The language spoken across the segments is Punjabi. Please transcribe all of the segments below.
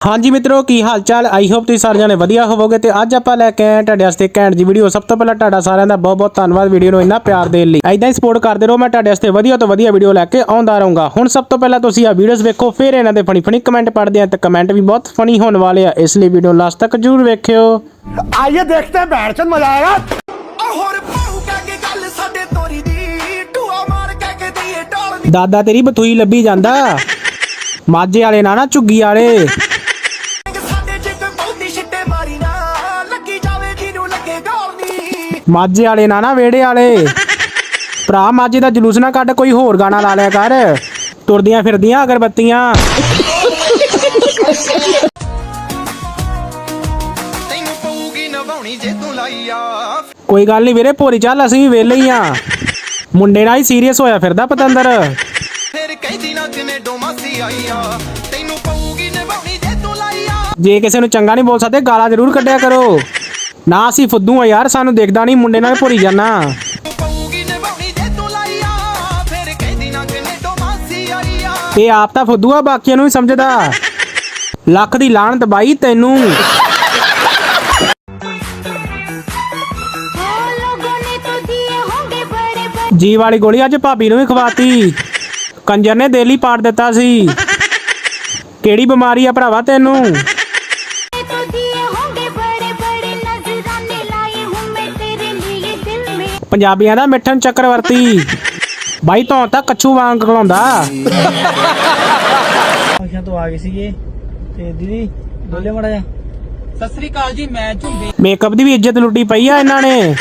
ਹਾਂਜੀ ਮਿੱਤਰੋ ਕੀ ਹਾਲ ਚਾਲ ਆਈ ਹੋਪ ਤੁਸੀਂ ਸਾਰੇ ਜਾਣੇ ਵਧੀਆ ਹੋਵੋਗੇ ਤੇ ਅੱਜ ਆਪਾਂ ਲੈ ਕੇ ਆਏ ਤੁਹਾਡੇ ਵਾਸਤੇ ਘੈਂਟ ਜੀ ਵੀਡੀਓ ਸਭ ਤੋਂ ਪਹਿਲਾਂ ਤੁਹਾਡਾ ਸਾਰਿਆਂ ਦਾ ਬਹੁਤ ਬਹੁਤ ਧੰਨਵਾਦ ਵੀਡੀਓ ਨੂੰ ਇੰਨਾ ਪਿਆਰ ਦੇਣ ਲਈ। ਐਦਾਂ ਹੀ ਸਪੋਰਟ ਕਰਦੇ ਰਹੋ ਮੈਂ ਤੁਹਾਡੇ ਵਾਸਤੇ ਵਧੀਆ ਤੋਂ ਵਧੀਆ ਵੀਡੀਓ ਲੈ ਕੇ ਆਉਂਦਾ ਰਹੂੰਗਾ। ਹੁਣ ਸਭ ਤੋਂ ਪਹਿਲਾਂ ਤੁਸੀਂ ਆ ਵੀਡੀਓਜ਼ ਵੇਖੋ ਫਿਰ ਇਹਨਾਂ ਦੇ ਫਨੀ ਫਨੀ ਕਮੈਂਟ ਪੜਦੇ ਆ ਤੇ ਕਮੈਂਟ ਵੀ ਬਹੁਤ ਫਨੀ ਹੋਣ ਵਾਲੇ ਆ। ਇਸ ਲਈ ਵੀਡੀਓ ਲਾਸਟ ਤੱਕ ਜ਼ਰੂਰ ਵੇਖਿਓ। ਆਈਏ ਦੇਖਦੇ ਹਾਂ ਬੈਠ ਚੰਦ ਮਜ਼ਾ ਦਾਦਾ ਤੇਰੀ ਬਥੂਈ ਲੱਭੀ ਜਾਂਦਾ। ਮਾਝੇ ਵਾਲੇ ਨਾ ਨਾ ਝੁੱਗੀ ਵਾਲੇ। ਮਾਝੇ ਵਾਲੇ ਨਾ ਨਾ ਵੇੜੇ ਵਾਲੇ। ਭਰਾ ਮਾਝੇ ਦਾ ਜਲੂਸ ਨਾ ਕੱਢ ਕੋਈ ਹੋਰ ਗਾਣਾ ਲਾ ਲਿਆ ਕਰ। ਤੁਰਦੀਆਂ ਫਿਰਦੀਆਂ ਅਗਰਬੱਤੀਆਂ। ਤੈਨੂੰ ਪਊਗੀ ਨਵਾਉਣੀ ਜੇ ਤੂੰ ਲਾਈ ਆ। ਕੋਈ ਗੱਲ ਨਹੀਂ ਵੀਰੇ ਭੋਰੀ ਚੱਲ ਅਸੀਂ ਵੀ ਵਿਹਲੇ ਹੀ ਆ। ਮੁੰਡੇ ਨਾਲ ਹੀ ਸੀਰੀਅਸ ਹੋਇਆ ਫਿਰਦਾ ਪਤੰਦਰ। ਫਿਰ ਕਹਿੰਦੀ ਨਾ ਜਿਵੇਂ ਡੋਮਾਸੀ ਆਈ ਆ। ਤੈਨੂੰ ਪਊਗੀ ਨਵਾਉਣੀ ਜੇ ਤੂੰ ਲਾਈ ਆ। ਜੇ ਕਿਸੇ ਨੂੰ ਚੰਗਾ ਨਹੀਂ ਬੋਲ ਸਕਦੇ ਗਾਲਾਂ ਜ਼ਰੂਰ ਕੱਢਿਆ ਕਰੋ। ਨਾ ਅਸੀਂ ਫੁੱਦੂ ਆ ਯਾਰ ਸਾਨੂੰ ਦੇਖਦਾ ਨਹੀਂ ਮੁੰਡੇ ਨਾਲ ਭੁਰੀ ਜਾਣਾ ਇਹ ਆਪ ਤਾਂ ਫੁੱਦੂ ਆ ਬਾਕੀਆਂ ਨੂੰ ਵੀ ਸਮਝਦਾ। ਲੱਖ ਦੀ ਲਾਹਨਤ ਬਾਈ ਤੈਨੂੰ। ਜੀ ਵਾਲੀ ਗੋਲੀ ਅੱਜ ਭਾਬੀ ਨੂੰ ਵੀ ਖਵਾਤੀ। ਕੰਜਰ ਨੇ ਦੇਲੀ ਪਾੜ ਦਿੱਤਾ ਸੀ। ਕਿਹੜੀ ਬਿਮਾਰੀ ਆ ਭਰਾਵਾ ਤੈਨੂੰ? ਪੰਜਾਬੀਆਂ ਦਾ ਮਿੱਠਨ ਚੱਕਰਵਰਤੀ। ਬਾਈ ਤੋਂ ਤਾਂ ਕੱਛੂ ਵਾਂਗ ਕਲਾਉਂਦਾ ਫੰਕਸ਼ਨ ਤੋਂ ਆ ਗਏ ਸੀਗੇ। ਤੇ ਦੀਦੀ ਬੋਲੇ ਮੜਾ ਜਾ ਸਤਿ ਸ੍ਰੀ ਅਕਾਲ ਜੀ ਮੈਂ ਝੁੰਬੇ। ਮੇਕਅਪ ਦੀ ਵੀ ਇੱਜ਼ਤ ਲੁੱਟੀ ਪਈ ਆ ਇਹਨਾਂ ਨੇ।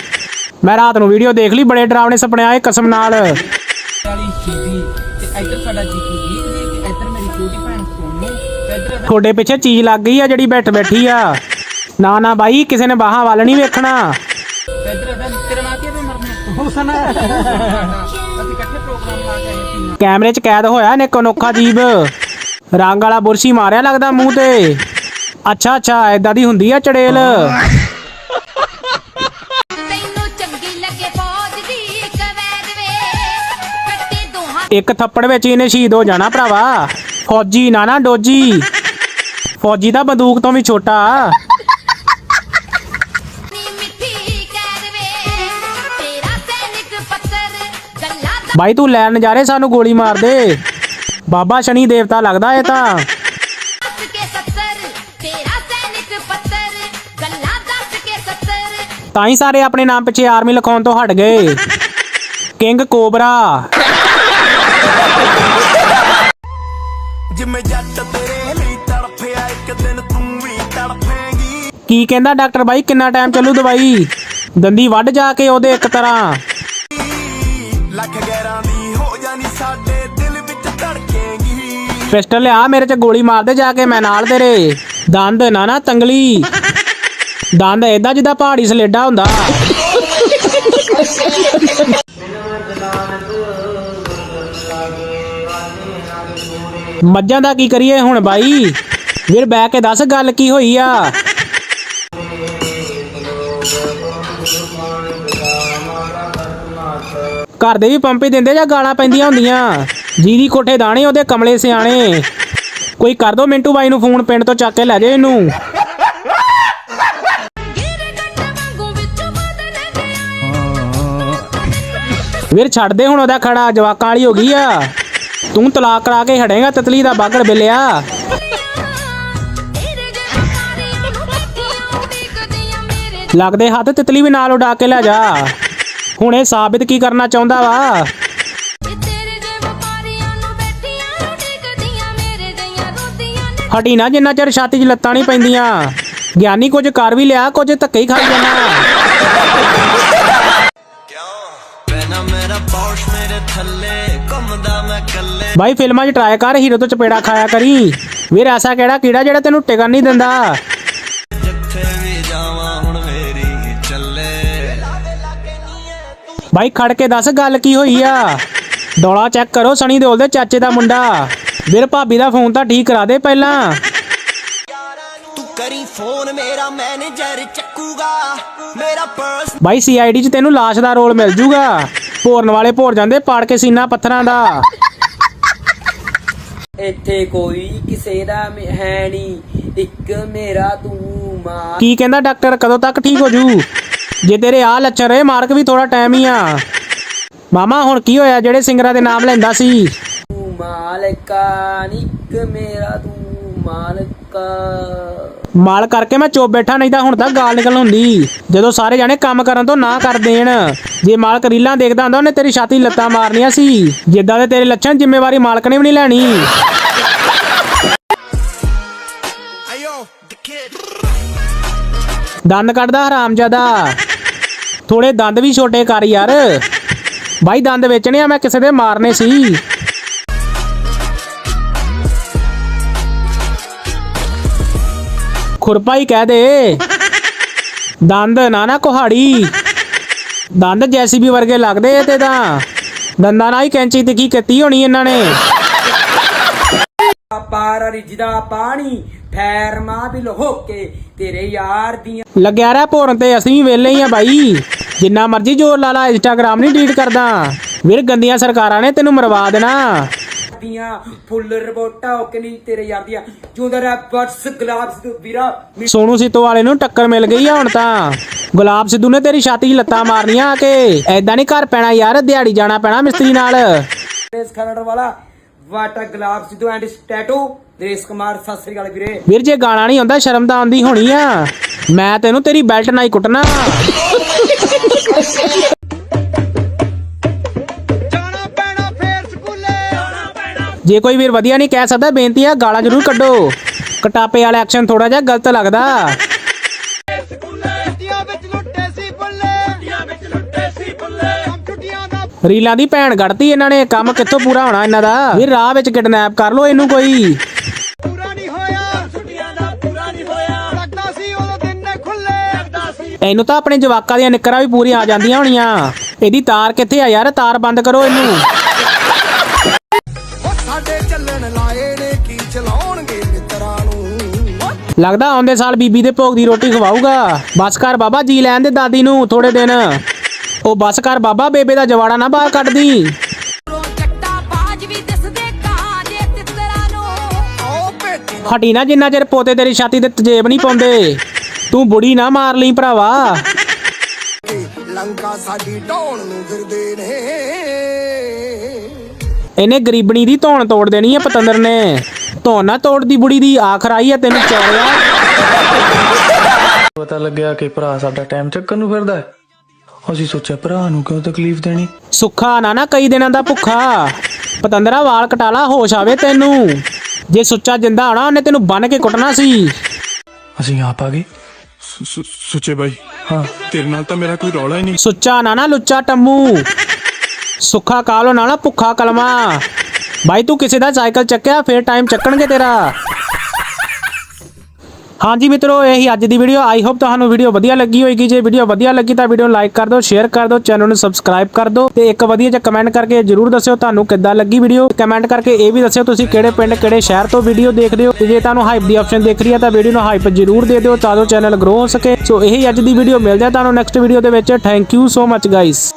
ਮੈਂ ਰਾਤ ਨੂੰ ਵੀਡੀਓ ਦੇਖ ਲਈ ਬੜੇ ਡਰਾਵਣੇ ਸੁਪਨੇ ਆਏ ਕਸਮ ਨਾਲ। ਵਾਲੀ ਸ਼ੀਦੀ ਤੇ ਇੱਧਰ ਸਾਡਾ ਜੀਤੂ ਜੀ ਜੀ ਤੇ ਇੱਧਰ ਮੇਰੀ ਛੋਟੀ ਭੈਣ ਸੋਨੂ। ਤੇ ਇੱਧਰ ਇਹਦਾ ਤੁਹਾਡੇ ਪਿੱਛੇ ਚੀਜ਼ ਲੱਗ ਗਈ ਆ ਜਿਹੜੀ ਬੈਠ ਬੈਠੀ ਆ। ਨਾ ਨਾ ਬਾਈ ਕਿਸੇ ਨੇ ਬਾਹਾਂ ਵੱਲ ਨਹੀਂ ਵੇਖਣਾ। ਹੁਸਨ। ਅਸੀਂ ਇਕੱਠੇ ਪ੍ਰੋਗਰਾਮ ਲਾ ਕੇ ਆਏ ਸੀ ਕੈਮਰੇ 'ਚ ਕੈਦ ਹੋਇਆ ਨੇ ਅਨੋਖਾ ਜੀਬ ਰੰਗ ਵਾਲਾ ਬੁਰਸ਼ੀ ਮਾਰਿਆ ਲੱਗਦਾ ਮੂੰਹ ਤੇ। ਅੱਛਾ ਅੱਛਾ ਐਦਾਂ ਦੀ ਹੁੰਦੀ ਆ ਚੜੇਲ। ਤੈਨੂੰ ਚੰਗੀ ਲੱਗੇ ਫੌਜ ਦੀ ਕਵੈਦ ਵੇ। ਕੱਟੇ ਦੋਹਾਂ ਇੱਕ ਥੱਪੜ ਵਿੱਚ ਇਹਨੇ ਸ਼ਹੀਦ ਹੋ ਜਾਣਾ ਭਰਾਵਾ। ਫੌਜੀ ਨਾ ਨਾ ਡੋਜੀ। ਫੌਜੀ ਤਾਂ ਬੰਦੂਕ ਤੋਂ ਵੀ ਛੋਟਾ। ਬਾਈ ਤੂੰ ਲੈਣ ਨਜ਼ਾਰੇ ਸਾਨੂੰ ਗੋਲੀ ਮਾਰ ਦੇ। ਬਾਬਾ ਸ਼ਨੀ ਦੇਵਤਾ ਲੱਗਦਾ ਇਹ ਤਾਂ। ਦੱਸ ਕੇ 70 ਤੇਰਾ ਸੈਨਿਕ ਪੱਤਰ ਗੱਲਾਂ ਦੱਸ ਕੇ 70 ਤਾਂ ਹੀ ਸਾਰੇ ਆਪਣੇ ਨਾਮ ਪਿੱਛੇ ਆਰਮੀ ਲਿਖਾਉਣ ਤੋਂ ਹਟ ਗਏ। King cobra. ਜਿਵੇਂ ਜੱਟ ਤੇਰੇ ਲਈ ਤੜਫਿਆ ਇੱਕ ਦਿਨ ਤੂੰ ਵੀ ਤੜਫੇਂਗੀ। ਕੀ ਕਹਿੰਦਾ ਡਾਕਟਰ ਬਾਈ? ਕਿੰਨਾ ਟਾਈਮ ਚੱਲੂ ਦਵਾਈ? ਦੰਦੀ ਵੱਢ ਜਾ ਕੇ ਉਹਦੇ ਇੱਕ ਤਰ੍ਹਾਂ। ਲੱਖ ਪਿਸਟਲ ਲਿਆ, ਮੇਰੇ ਚ ਗੋਲੀ ਮਾਰ ਦੇ ਜਾ ਕੇ ਮੈਂ ਨਾਲ ਤੇਰੇ। ਦੰਦ ਨਾ ਨਾ ਤੰਗਲੀ। ਦੰਦ ਏਦਾਂ ਜਿੱਦਾਂ ਪਹਾੜੀ ਸਲੇਡਾ ਹੁੰਦਾ। ਮੱਝਾਂ ਦਾ ਕੀ ਕਰੀਏ ਹੁਣ ਬਾਈ? ਵੀਰ ਬਹਿ ਕੇ ਦੱਸ ਗੱਲ ਕੀ ਹੋਈ ਆ? ਘਰ ਦੇ ਵੀ ਪੰਪੇ ਦਿੰਦੇ ਜਾਂ ਗਾਲਾਂ ਪੈਂਦੀਆਂ ਹੁੰਦੀਆਂ? ਜੀਰੀ ਕੋਠੇ ਦਾਣੇ, ਉਹਦੇ ਕਮਲੇ ਸਿਆਣੇ। ਕੋਈ ਕਰ ਦੋ ਮਿੰਟੂ ਬਾਈ ਨੂੰ ਫੋਨ, ਪਿੰਡ ਤੋਂ ਚੱਕ ਕੇ ਲੈ ਜਾਓ ਇਹਨੂੰ। ਵੀਰ ਛੱਡ ਦੇ ਹੁਣ ਉਹਦਾ ਖੜਾ, ਜਵਾਕਾਂ ਵਾਲੀ ਹੋ ਗਈ ਆ। ਤੂੰ ਤਲਾਕ ਕਰਾ ਕੇ ਹੜੇਗਾ ਤਤਲੀ ਦਾ ਬਾਗੜ ਬਿੱਲਿਆ। ਲੱਗਦੇ ਹੱਥ ਤਿਤਲੀ ਵੀ ਨਾਲ ਉਡਾ ਕੇ ਲੈ ਜਾ। ਹੁਣ ਇਹ ਸਾਬਿਤ ਕੀ ਕਰਨਾ ਚਾਹੁੰਦਾ ਵਾ? ਹਟੀ ਨਾ ਜਿੰਨਾ ਚਿਰ ਛਾਤੀ 'ਚ ਲੱਤਾਂ ਨਹੀਂ ਪੈਂਦੀਆਂ। ਗਿਆਨੀ ਕੁਝ ਕਰ ਵੀ ਲਿਆ, ਕੁਝ ਧੱਕੇ ਹੀ ਖਾਈ ਜਾਣਾ। ਪਹਿਨਾ ਮੇਰਾ ਪੌਸ਼ ਮੇਰੇ ਥੱਲੇ ਘੁੰਮਦਾ ਮੈਂ ਕੱਲੇ ਬਾਈ ਫਿਲਮਾਂ 'ਚ ਟਰਾਈ ਕਰ, ਹੀਰੋ ਤੋਂ ਚਪੇੜਾ ਖਾਇਆ ਕਰੀ। ਵੀਰ ਐਸਾ ਕਿਹੜਾ ਕੀੜਾ ਜਿਹੜਾ ਤੈਨੂੰ ਟਿਕਣ ਨਹੀਂ ਦਿੰਦਾ? ਜਿੱਥੇ ਵੀ ਜਾਵਾਂ ਹੁਣ ਮੇਰੀ ਚੱਲੇ ਬਾਈ ਖੜ ਕੇ ਦੱਸ ਗੱਲ ਕੀ ਹੋਈ ਆ? ਡੋਲਾ ਚੈੱਕ ਕਰੋ ਸਣੀ ਦਿਓਲ ਦੇ ਚਾਚੇ ਦਾ ਮੁੰਡਾ। ਵੀਰ ਭਾਬੀ ਦਾ ਫੋਨ ਤਾਂ ਠੀਕ ਕਰਾ ਦੇ ਪਹਿਲਾਂ। ਤੂੰ ਕਰੀ ਫੋਨ ਮੇਰਾ ਮੈਨੇਜਰ ਚੱਕੂਗਾ। ਮੇਰਾ ਪਰਸ ਬਾਈ ਸੀਆਈਡੀ 'ਚ ਤੈਨੂੰ ਲਾਸ਼ ਦਾ ਰੋਲ ਮਿਲ ਜੂਗਾ। ਭੋਰਨ ਵਾਲੇ ਭੋਰ ਜਾਂਦੇ ਪਾੜ ਕੇ ਸੀਨਾ ਪੱਥਰਾਂ ਦਾ। ਇੱਥੇ ਕੋਈ ਕਿਸੇ ਦਾ ਮ- ਹੈ ਨਹੀਂ। ਇੱਕ ਮੇਰਾ ਤੂੰ ਮਾਲ ਕੀ ਕਹਿੰਦਾ ਡਾਕਟਰ? ਕਦੋਂ ਤੱਕ ਠੀਕ ਹੋ ਜੂ? ਜੇ ਤੇਰੇ ਆ ਲੱਛਣ ਰਹੇ ਮਾਰਕ ਵੀ ਥੋੜਾ ਟਾਈਮ ਹੀ ਆ। ਮਾਮਾ ਹੁਣ ਕੀ ਹੋਇਆ? ਜਿਹੜੇ ਸਿੰਗਰਾਂ ਦੇ ਨਾਮ ਲੈਂਦਾ ਸੀ। ਤੂੰ ਮਾਲਕਾ ਨਿੱਕ ਮੇਰਾ ਤੂੰ ਮਾਲਕਾ। ਮਾਲ ਕਰਕੇ ਮੈਂ ਚੁੱਪ ਬੈਠਾ ਨਹੀਂ ਤਾਂ ਹੁਣ ਤਾਂ ਗਾਲ ਨਿਕਲ ਹੁੰਦੀ। ਜਦੋਂ ਸਾਰੇ ਜਾਣੇ ਕੰਮ ਕਰਨ ਤੋਂ ਨਾ ਕਰ ਦੇਣ ਜੇ ਮਾਲਕ ਰੀਲਾਂ ਦੇਖਦਾ ਹੁੰਦਾ ਉਹਨੇ ਤੇਰੀ ਛਾਤੀ ਲੱਤਾਂ ਮਾਰਨੀਆਂ ਸੀ। ਜਿੱਦਾਂ ਦੇ ਤੇਰੇ ਲੱਛਣ ਜ਼ਿੰਮੇਵਾਰੀ ਮਾਲਕ ਨੇ ਵੀ ਨਹੀਂ ਲੈਣੀ। ਦੰਦ ਕੱਢਦਾ ਹਰਾਮਜ਼ਾਦਾ। ਥੋੜੇ ਦੰਦ ਵੀ ਛੋਟੇ ਕਰ ਯਾਰ। ਬਾਈ ਦੰਦ ਵੇਚਣੇ ਆ ਮੈਂ ਕਿਸੇ ਦੇ ਮਾਰਨੇ ਸੀ। ਖੁਰਪਾ ਹੀ ਕਹਿ ਦੇ। ਦੰਦ ਨਾ ਨਾ ਕੁਹਾੜੀ। ਦੰਦ ਜੈਸੀਬੀ ਵਰਗੇ ਲੱਗਦੇ ਇਹ ਤੇ ਤਾਂ। ਦੰਦਾਂ ਨਾਲ ਹੀ ਕੈਂਚੀ ਤਿੱਖੀ ਕੀਤੀ ਹੋਣੀ ਇਹਨਾਂ ਨੇ। ਪਾਰ ਰਿਜਦਾ ਪਾਣੀ ਫੈਰ ਮਾਂ ਵੀ ਲਹੋ ਕੇ ਤੇਰੇ ਯਾਰ ਦੀਆਂ ਲੱਗਿਆ ਰਹਿ ਭੋਰਨ ਤੇ ਅਸੀਂ ਵੀ ਵਿਹਲੇ ਹੀ ਆ ਬਾਈ। ਜਿੰਨਾ ਮਰਜ਼ੀ ਜ਼ੋਰ ਲਾ ਲਾ ਇੰਸਟਾਗ੍ਰਾਮ ਨਹੀਂ ਡਿਲੀਟ ਕਰਦਾ। ਵੀਰ ਗੰਦੀਆਂ ਸਰਕਾਰਾਂ ਨੇ ਤੈਨੂੰ ਮਰਵਾ ਦੇਣਾ। ਦੀਆਂ ਫੁੱਲ ਰਿਪੋਰਟਾਂ ਹੋ ਕੇ ਨਹੀਂ ਤੇਰੇ ਯਾਰ ਦੀਆਂ। ਜੂਦਰ ਬਟਸ ਗਲਾਬਸ ਤੂੰ ਵੀਰਾ ਸੋਨੂ ਸਿੱਤੋ ਵਾਲੇ ਨੂੰ ਟੱਕਰ ਮਿਲ ਗਈ ਆ ਹੁਣ ਤਾਂ। ਗੁਲਾਬ ਸਿੱਧੂ ਨੇ ਤੇਰੀ ਛਾਤੀ 'ਚ ਲੱਤਾਂ ਮਾਰਨੀਆਂ ਆ ਕੇ। ਐਦਾਂ ਨਹੀਂ ਘਰ ਪੈਣਾ ਯਾਰ ਦਿਹਾੜੀ ਜਾਣਾ ਪੈਣਾ ਮਿਸਤਰੀ ਨਾਲ। ਰੇਸ ਖਰੜ ਵਾਲਾ ਵਾਟਾ ਗਲਾਬ ਸਿੱਧੂ ਐਂਡ ਸਟੈਟੂ ਨਰੇਸ਼ ਕੁਮਾਰ ਸਤਿ ਸ੍ਰੀ ਅਕਾਲ ਵੀਰੇ। ਵੀਰ ਜੇ ਗਾਣਾ ਨਹੀਂ ਆਉਂਦਾ ਸ਼ਰਮ ਤਾਂ ਆਉਂਦੀ ਹੋਣੀ ਆ। ਮੈਂ ਤੈਨੂੰ ਤੇਰੀ ਬੈਲਟ ਨਾਲ ਹੀ ਕੁੱਟਣਾ। ਜੇ ਕੋਈ ਵੀਰ ਵਧੀਆ ਨਹੀਂ ਕਹਿ ਸਕਦਾ, ਬੇਨਤੀ ਆ, ਗਾਲਾਂ ਜ਼ਰੂਰ ਕੱਢੋ। ਕਟਾਪੇ ਵਾਲਾ ਐਕਸ਼ਨ ਥੋੜਾ ਜਿਹਾ ਗਲਤ ਲੱਗਦਾ। ਰੀਲਾਂ ਦੀ ਭੈਣ ਗੜਤੀ ਇਹਨਾਂ ਨੇ, ਕੰਮ ਕਿੱਥੋਂ ਪੂਰਾ ਹੋਣਾ ਇਹਨਾਂ ਦਾ? ਵੀਰ, ਰਾਹ ਵਿੱਚ ਕਿਡਨੈਪ ਕਰ ਲੋ ਇਹਨੂੰ ਕੋਈ। ਇਹਨੂੰ ਤਾਂ ਆਪਣੇ ਜਵਾਕਾਂ ਦੀਆਂ ਨਿੱਕਰਾਂ ਵੀ ਪੂਰੀਆਂ ਆ ਜਾਂਦੀਆਂ ਹੋਣੀਆਂ। ਇਹਦੀ ਤਾਰ ਕਿੱਥੇ ਆ ਯਾਰ? ਤਾਰ ਬੰਦ ਕਰੋ ਇਹਨੂੰ। ਲੱਗਦਾ ਆਉਂਦੇ ਸਾਲ ਬੀਬੀ ਦੇ ਭੋਗ ਦੀ ਰੋਟੀ ਖਵਾਊਗਾ। ਬਸ ਕਰ ਬਾਬਾ ਜੀ ਲੈਣ ਦੇ ਦਾਦੀ ਨੂੰ ਥੋੜੇ ਦਿਨ। ਉਹ ਬਸ ਕਰ ਬਾਬਾ ਬੇਬੇ ਦਾ ਜਵਾੜਾ ਨਾ ਬਾਹਰ ਕੱਢਦੀ। ਹਟੀ ਨਾ ਜਿੰਨਾ ਚਿਰ ਪੋਤੇ ਤੇਰੀ ਛਾਤੀ ਤੇ ਤਜੇਬ ਨਹੀਂ ਪਾਉਂਦੇ। ਤੂੰ ਬੁੜੀ ਨਾ ਮਾਰ ਲਈ ਭਰਾਵਾ। ਲੰਕਾ ਸਾਡੀ ਢੋਣ ਨੂੰ ਫਿਰਦੇ ਨੇ। ਇਹਨੇ ਗਰੀਬਣੀ ਦੀ ਧੌਣ ਤੋੜ ਦੇਣੀ ਹੈ ਪਤੰਦਰ ਨੇ। ਧੌਣ ਨਾ ਤੋੜਦੀ ਬੁੜੀ ਦੀ ਆਖਰ ਆਈ ਹੈ ਤੈਨੂੰ ਚੌਰਿਆ ਪਤਾ ਲੱਗਿਆ ਕਿ ਭਰਾ ਸਾਡਾ ਟਾਈਮ ਚੱਕਣ ਨੂੰ ਫਿਰਦਾ ਹੈ। ਅਸੀਂ ਸੋਚਿਆ ਭਰਾ ਨੂੰ ਕਿਉਂ ਤਕਲੀਫ ਦੇਣੀ? ਸੁੱਖਾ ਨਾ ਨਾ ਕਈ ਦਿਨਾਂ ਦਾ ਭੁੱਖਾ। ਪਤੰਦਰਾ ਵਾਲ ਕਟਾਲਾ ਹੋਸ਼ ਆਵੇ ਤੈਨੂੰ। ਜੇ ਸੁੱਚਾ ਜਿੰਦਾ ਆਣਾ ਉਹਨੇ ਤੈਨੂੰ ਬੰਨ ਕੇ ਕੁੱਟਣਾ ਸੀ। ਅਸੀਂ ਆਪ ਆ ਗਏ। ਸੁੱਚੇ ਬਾਈ ਹਾਂ ਤੇਰੇ ਨਾਲ ਤਾਂ ਮੇਰਾ ਕੋਈ ਰੌਲਾ ਹੀ ਨਹੀਂ। ਸੁੱਚਾ ਨਾ ਨਾ ਲੁੱਚਾ ਟੰਮੂ। ਸੁੱਖਾ ਕਾਲੋ ਨਾ ਨਾ ਭੁੱਖਾ ਕਲਮਾ। ਬਾਈ, ਤੂੰ ਕਿਸੇ ਦਾ ਸਾਈਕਲ ਚੱਕਿਆ, ਫੇਰ ਟਾਈਮ ਚੱਕਣਗੇ ਤੇਰਾ। ਹਾਂਜੀ ਮਿੱਤਰੋ, ਇਹੀ ਅੱਜ ਦੀ ਵੀਡੀਓ ਆਈ ਹੋਪ ਤੁਹਾਨੂੰ ਵੀਡੀਓ ਵਧੀਆ ਲੱਗੀ ਹੋਏਗੀ। ਜੇ ਵੀਡੀਓ ਵਧੀਆ ਲੱਗੀ ਤਾਂ ਵੀਡੀਓ ਨੂੰ ਲਾਈਕ ਕਰ ਦਿਓ ਸ਼ੇਅਰ ਕਰ ਦਿਓ ਚੈਨਲ ਨੂੰ ਸਬਸਕ੍ਰਾਈਬ ਕਰ ਦਿਓ ਤੇ ਇੱਕ ਵਧੀਆ ਜਿਹਾ ਕਮੈਂਟ ਕਰਕੇ ਜਰੂਰ ਦੱਸਿਓ ਤੁਹਾਨੂੰ ਕਿੱਦਾਂ ਲੱਗੀ ਵੀਡੀਓ ਕਮੈਂਟ ਕਰਕੇ ਇਹ ਵੀ ਦੱਸਿਓ ਤੁਸੀਂ ਕਿਹੜੇ ਪਿੰਡ, ਕਿਹੜੇ ਸ਼ਹਿਰ ਤੋਂ ਵੀਡੀਓ ਦੇਖਦੇ ਹੋ। ਤੇ ਜੇ ਤੁਹਾਨੂੰ ਹਾਈਪ ਦੀ ਆਪਸ਼ਨ ਦਿਖ ਰਹੀ ਹੈ ਤਾਂ ਵੀਡੀਓ ਨੂੰ ਹਾਈਪ ਜਰੂਰ ਦੇ ਦਿਓ ਤਾਂ ਜੋ ਚੈਨਲ ਗਰੋ ਹੋ ਸਕੇ। ਸੋ ਇਹੀ ਅੱਜ ਦੀ ਵੀਡੀਓ ਮਿਲਦੇ ਆ ਤੁਹਾਨੂੰ ਨੈਕਸਟ ਵੀਡੀਓ ਦੇ ਵਿੱਚ। Thank you so much guys